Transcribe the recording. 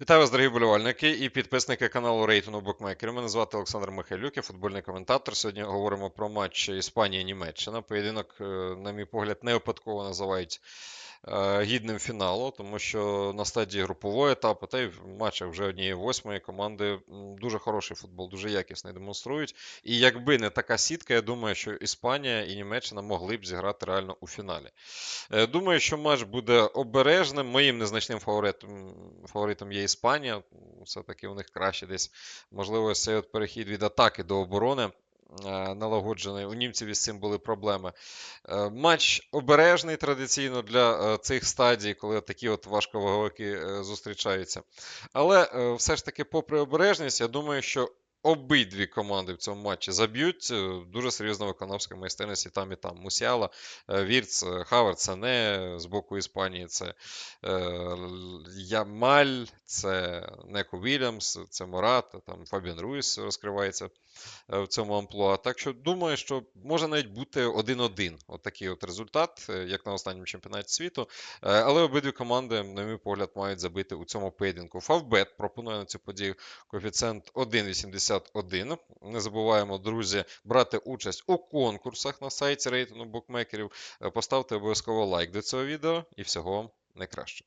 Вітаю вас, дорогі болівальники і підписники каналу Рейтингу Букмекерів. Мене звати Олександр Михайлюк, я футбольний коментатор. Сьогодні говоримо про матч Іспанія-Німеччина. Поєдинок, е, на мій погляд, не випадково називають гідним фіналу, тому що на стадії групового етапу, та й в матчах вже однієї восьмої команди дуже хороший футбол, дуже якісний демонструють. І якби не така сітка, я думаю, що Іспанія і Німеччина могли б зіграти реально у фіналі. Е, Думаю, що матч буде обережним. Моїм незначним фаворитом, фаворитом є Іспанія. Все-таки у них краще десь, можливо, цей перехід від атаки до оборони. Е, Налагоджений. У німців із цим були проблеми. Е, Матч обережний традиційно для е, цих стадій, коли такі от важковаговики зустрічаються. Але все ж таки, попри обережність, я думаю, що обидві команди в цьому матчі заб'ють. Е, Дуже серйозна виконавська майстерність і там, і там. Мусіала, е, Вірц, е, Хаверт, це не з боку Іспанії, це Ямаль, це Неко Вільямс, це Морат, там Фабіан Руїс розкривається в цьому амплуа. Так що думаю, що може навіть бути 1-1. От такий от результат, як на останньому чемпіонаті світу. Але обидві команди, на мій погляд, мають забити у цьому поєдинку. Фавбет пропонує на цю подію коефіцієнт 1,81. Не забуваємо, друзі, брати участь у конкурсах на сайті рейтингу букмекерів. Е, Поставте обов'язково лайк до цього відео і всього вам найкраще.